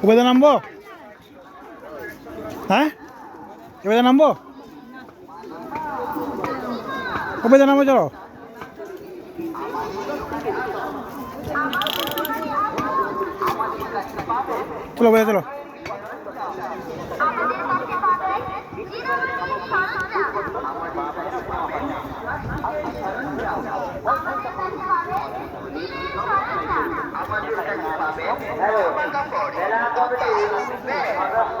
কোথায় নামবো? হ্যাঁ? কোথায় নামবো? কবে নামবো চলো? চলো বোঝা চলো। আমাদের কাছে সদস্য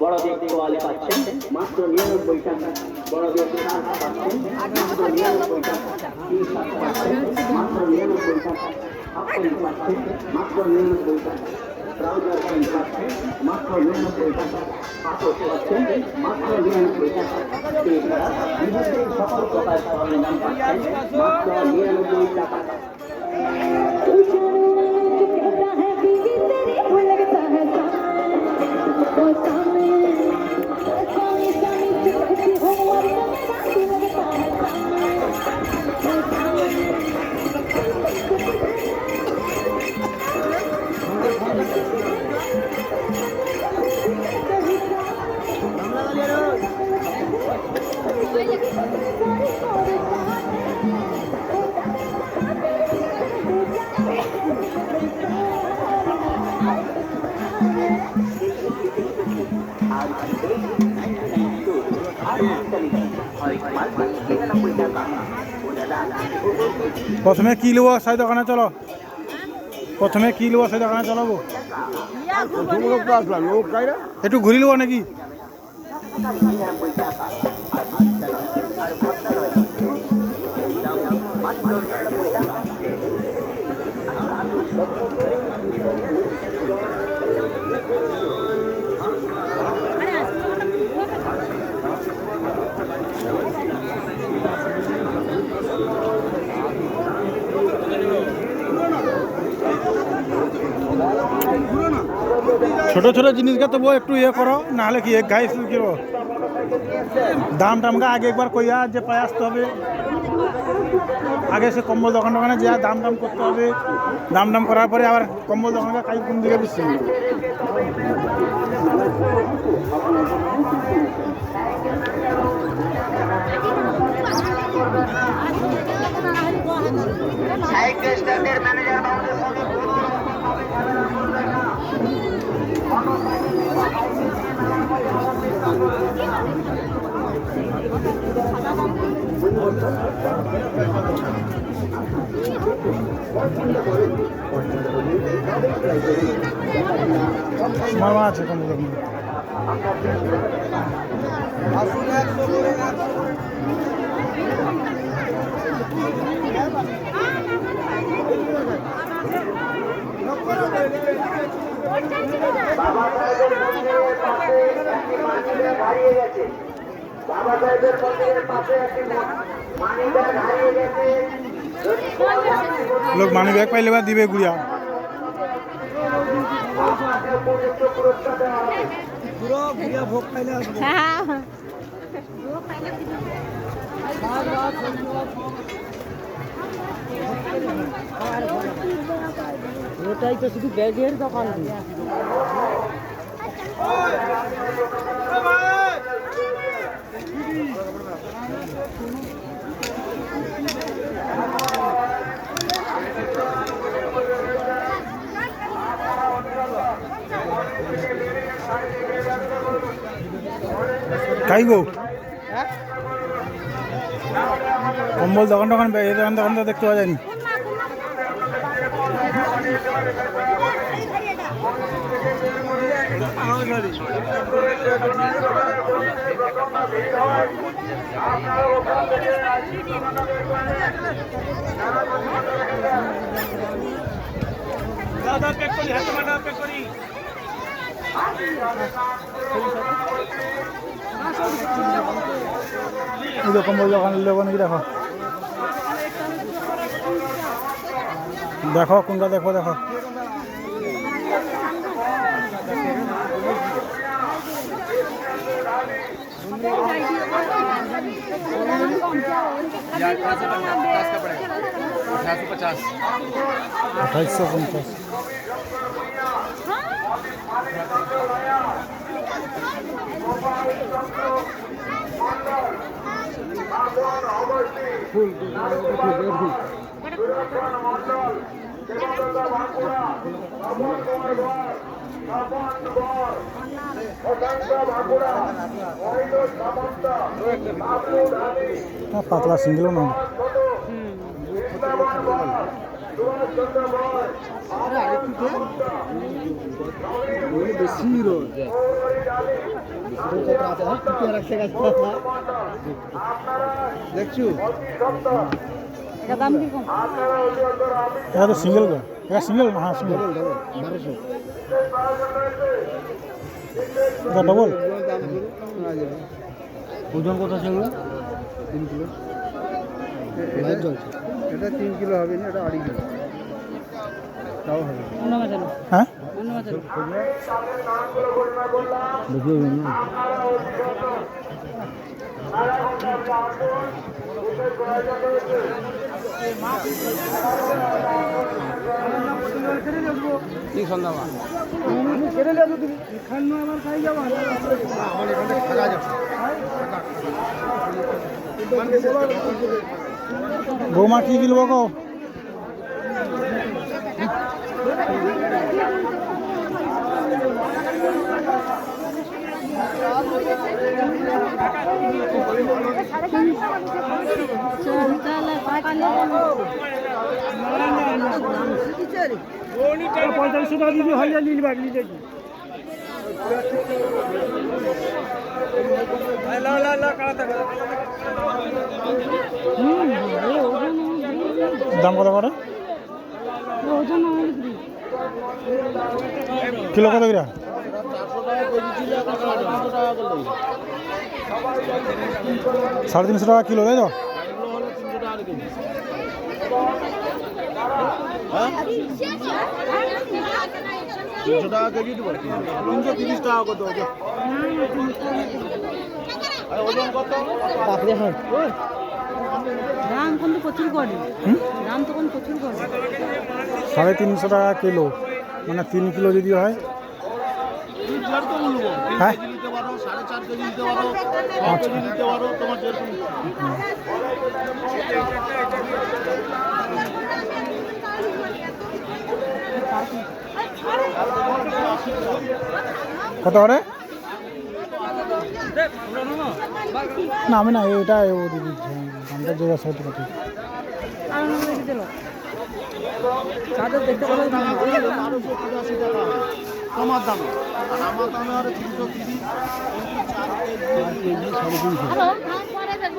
বড়দের তোয়ালে পাচ্ছেন, মাত্র নিরানব্বই টাকা। বড়দের শার্ট পাচ্ছেন, মাত্র নিরানব্বই টাকা। টি শার্ট পাচ্ছেন, মাত্র নিরানব্বই টাকা। হাফ প্যান্ট পাচ্ছেন, মাত্র নিরানব্বই টাকা। ট্রাউজার প্যান্ট মাত্র নিরানব্বই টাকা। পাথর পাচ্ছেন, মাত্র নিরানব্বই টাকা। সকল প্রকার সরঞ্জাম মাত্র নিরানব্বই টাকা। প্রথমে কি লব সাই দোকানে চলো? প্রথমে কি নেব সাই দোকানে চলাবো একটু ঘুরি লব নাকি? ছোট ছোট জিনিসকে তবু একটু ইয়ে করো, নাহলে কি এক শুরু করো দাম টামকে আগে একবার কইয়া যে পায়ে আসতে হবে। আগে সে কম্বল দোকান দোকানে যা দাম দাম করতে হবে। দাম দাম করার পরে আবার কম্বল দোকানকে কাজ কোন দিকে বেশি। ম্যানেজার বাবুদের সঙ্গে মামা আছে কম্বল দোকানে বাবা সাহেবের মন্দিরের পাশে একটি মানি ব্যাগ হারিয়ে গেছে। বাবা সাহেবের মন্দিরের পাশে একটি মানি ব্যাগ হারিয়ে গেছে। লোক মানি ব্যাগ পাইলে বা দিবে গুড়িয়া। ওটাই তো শুধু ব্যাগের দোকান। খাই গো? কম্বল দোকান এই দোকান দোকান দেখতে পাওয়া যায়নি। এই যে কম্বল দোকান লোক নাকি দেখো দেখো কোনটা দেখো দেখো। আঠাইশশো পঞ্চাশ হ্যাঁ, পাতলা সিঙ্গেলও না দেখছ এটা দাম কীরকম এটা তো সিঙ্গেল গো। এটা সিঙ্গেল না হ্যাঁ সিঙ্গেল। বারোশো এটা ডবল ওজন কত আছে এগুলো? তিন কিলো। এটা এটা তিন কিলো হবে না এটা আড়াই কিলো। তাও হবে সন্ধ্যা বৌমা কি কিনব গো? পঁয়তাল্লিশশো টাকা দিবি হয়ে যায় নিলবাগ নিজে দাম কত করে? কিলো কত কিরা? সাড়ে তিনশো টাকা কিলো তাই তো? তিনশো টাকা কেজি দেবো। তিনশো তিরিশ টাকা কত ওজন কত? দাম কিন্তু প্রচুর করে দাম তখন প্রচুর করে সাড়ে তিনশো টাকা কিলো। মানে তিন কিলো যদি হয় হ্যাঁ? কত করে? না আমি না এটা ও দিদি দামটা অন্য রেখে দিল তাদের দেখতে দামে আর আমার দামে আর তিনশো তিরিশ দেখব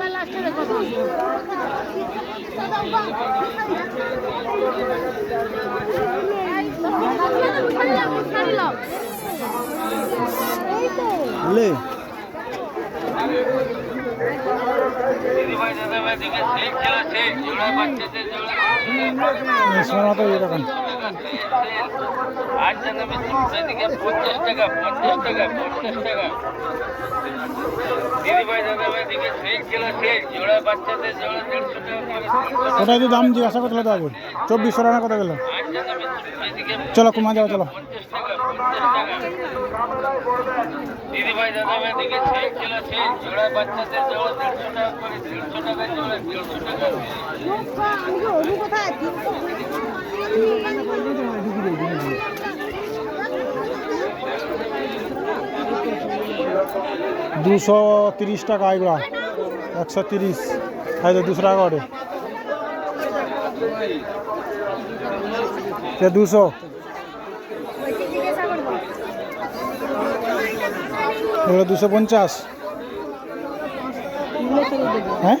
এই তো লে আট টাকা পঞ্চাশ টাকা পঞ্চাশ টাকা পঞ্চাশ টাকা। দিদিভাই দাদা দিকে সেই কিলো সেই জোড়া বাচ্চাদের জোড়া দেড়শো টাকা করে। ওটা দাম জিজ্ঞাসা করতে হতো আগে চব্বিশশো টাকা কত গেল। চলো কুমা যাও চলো। দিদিভাই দাদা ভাই দিকে সেই জোড়া বাচ্চাদের জোড়া দেড়শো টাকা করে। দুশো তিরিশ টাকা এগুলা। একশো তিরিশ। এই তো দুশো টাকা করে। দুশো। এগুলো দুশো পঞ্চাশ। হ্যাঁ?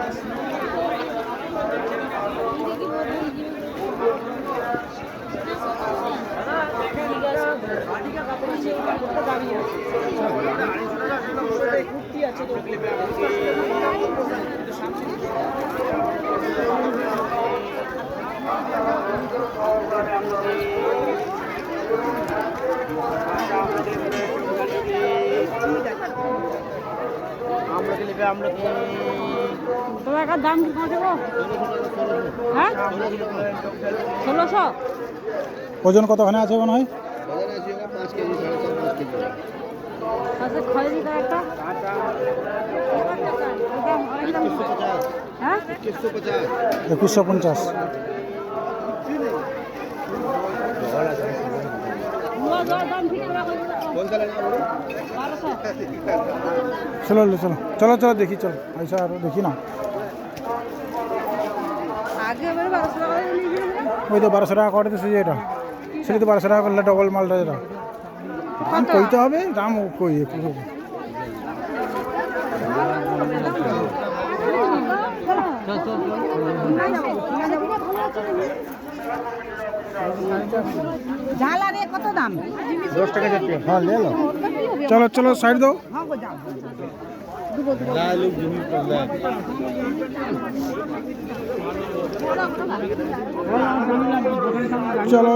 তোমার একটা দাম কি পৌঁছাবো হ্যাঁ? ষোলোশো? ওজন কতখানে আছে মনে হয় বাজারে আছে ওটা পাঁচ কেজি সাড়ে চার পাঁচ কেজি আচ্ছা খয়েরি তার একটা। হ্যাঁ? একশো পঞ্চাশ। একুশশো পঞ্চাশ চলো চলো চলো। চলো দেখি চলো। আইসা আরও দেখি না। আগে এবারে বারোশো টাকা করে নিয়েছিল না? ওই তো বারোশো টাকা করে দিচ্ছে এটা। সেটা তো বারোশো টাকা করলে ডবল মালটা যেটা। দাম কইতে হবে? দাম কই? কত দাম? দশ টাকা হ্যাঁ চলো চলো সাইড দাও। চলো।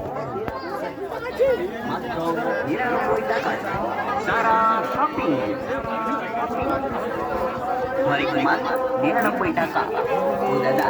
টাকা সারা শপিং হরেক মাল নিরানব্বই টাকা ও দাদা